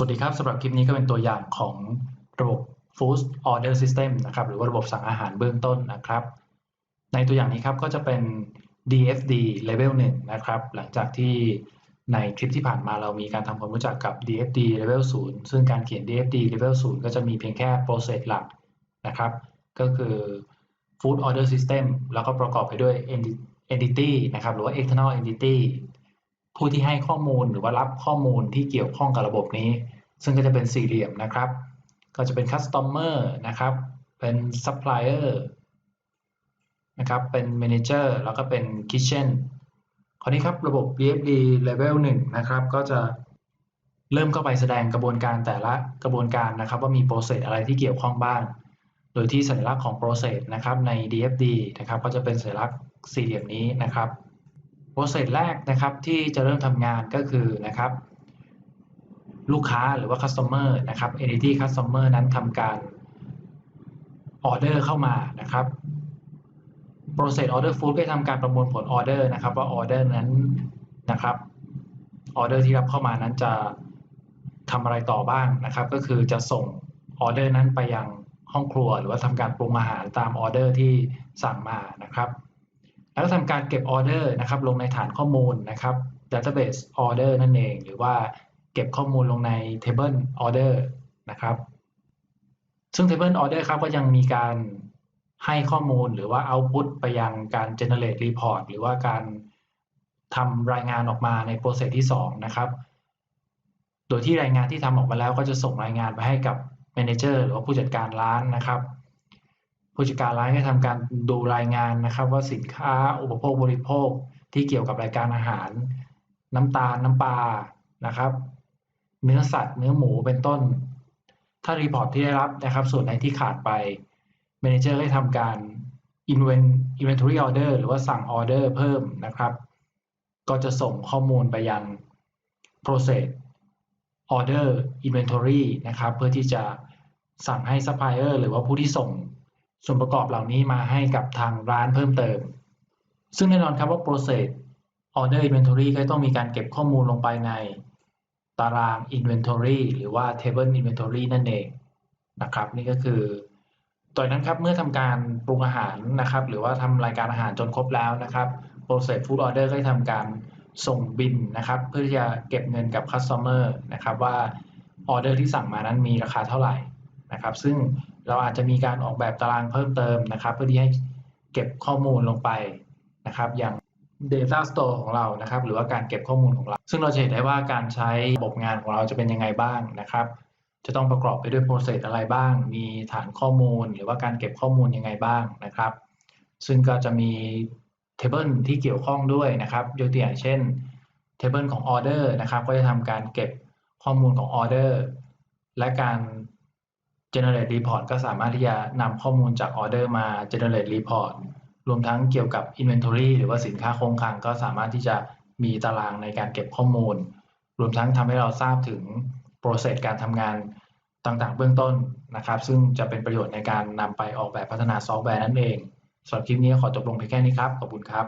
สวัสดีครับสำหรับคลิปนี้ก็เป็นตัวอย่างของระบบ Food Order System นะครับหรือว่าระบบสั่งอาหารเบื้องต้นนะครับ ในตัวอย่างนี้ครับก็จะเป็น DFD Level 1นะครับหลังจากที่ในคลิปที่ผ่านมาเรามีการทำความรู้จักกับ DFD Level 0 ซึ่งการเขียน DFD Level 0 ก็จะมีเพียงแค่ process หลักนะครับ ก็คือ Food Order System แล้วก็ประกอบไปด้วย Entity นะครับหรือว่า External Entity ผู้ที่ให้ข้อมูลหรือว่ารับข้อมูลที่เกี่ยวข้องกับระบบนี้ ซึ่งก็จะเป็นสี่เหลี่ยมนะครับ ก็จะเป็น Customer นะครับ เป็น Supplier นะครับ เป็น Manager แล้วก็เป็น Kitchen คราวนี้ครับระบบ BFD Level 1 นะครับ ก็จะเริ่มเข้าไปแสดงกระบวนการแต่ละกระบวนการนะครับ ว่ามี process อะไรที่เกี่ยวข้องบ้าง โดยที่สัญลักษณ์ของ process นะครับใน DFD นะครับ ก็จะเป็นสัญลักษณ์สี่เหลี่ยมนี้นะครับ process แรกนะครับที่จะเริ่มทำงานก็คือนะครับ ลูกค้าหรือว่า customer นะครับ entity customer นั้นทำการ order เข้ามานะครับ process order food ก็ทำการประมวลผล order นะครับ ว่า order นั้นนะครับ order ที่รับเข้ามานั้นจะทำอะไรต่อบ้างนะครับ ก็คือจะส่ง order นั้นไปยังห้องครัว หรือว่าทำการปรุงอาหารตาม order ที่สั่งมานะครับ แล้วทำการเก็บออเดอร์นะครับลงในฐานข้อมูลนะครับ database order นั่นเอง หรือว่าเก็บข้อมูลลงใน table order นะครับ ซึ่ง table order ครับก็ยังมีการให้ข้อมูลหรือว่า output ไปยังการ generate report หรือว่าการทำรายงานออกมาใน process ที่ 2 นะครับ โดยที่รายงานที่ทำออกมาแล้วก็จะส่งรายงานไปให้กับ manager หรือว่าผู้จัดการร้านนะครับ ผู้จัดการร้านก็ทำการดูรายงานนะครับ ว่าสินค้าอุปโภคบริโภคที่เกี่ยวกับรายการอาหาร น้ำตาลน้ำปลานะครับ เนื้อสัตว์เนื้อหมูเป็นต้น ถ้ารีพอร์ตที่ได้รับนะครับ ส่วนไหนที่ขาดไป Manager ได้ทำการ inventory order หรือว่าสั่งออเดอร์เพิ่มนะครับ ก็จะส่งข้อมูลไปยัง process order inventory นะครับ เพื่อที่จะสั่งให้ supplier หรือว่าผู้ที่ส่ง ส่วนประกอบเหล่านี้มาให้กับทางร้านเพิ่มเติม ซึ่งแน่นอนครับว่า process order inventory ก็ต้องมีการเก็บข้อมูลลงไปในตาราง inventory หรือว่า table inventory นั่นเองนะครับ นี่ก็คือตัวนั้นครับเมื่อทำการปรุงอาหารนะครับ หรือว่าทำรายการอาหารจนครบแล้วนะครับ process food order ก็จะทำการส่งบินนะครับ เพื่อที่จะเก็บเงินกับ customer นะครับว่าออเดอร์ที่สั่งมานั้นมีราคาเท่าไหร่นะครับ ซึ่ง เราอาจจะมีการออกแบบตารางเพิ่มเติมนะครับ เพื่อที่ให้เก็บข้อมูลลงไปนะครับ อย่าง Data Store ของเรานะครับ หรือว่าการเก็บข้อมูลของเรา ซึ่งเราจะเห็นได้ว่าการใช้ระบบงานของเราจะเป็นยังไงบ้างนะครับ จะต้องประกอบไปด้วย process อะไรบ้าง มีฐานข้อมูล หรือว่าการเก็บข้อมูลยังไงบ้างนะครับ ซึ่งก็จะมี table ที่เกี่ยวข้องด้วยนะครับยกตัวอย่างเช่น table ของ order นะครับ ก็จะทำการเก็บข้อมูลของ order และการ generate report ก็สามารถที่จะนำข้อมูลจาก order มา generate report รวมทั้งเกี่ยวกับ inventory หรือว่าสินค้าคงคลังก็สามารถที่จะมีตารางในการเก็บข้อมูล รวมทั้งทำให้เราทราบถึง process การทำงานต่างๆ เบื้องต้นนะครับ ซึ่งจะเป็นประโยชน์ในการนำไปออกแบบพัฒนาซอฟต์แวร์นั่นเองสำหรับคลิปนี้ขอจบลงเพียงแค่นี้ครับ ขอบคุณครับ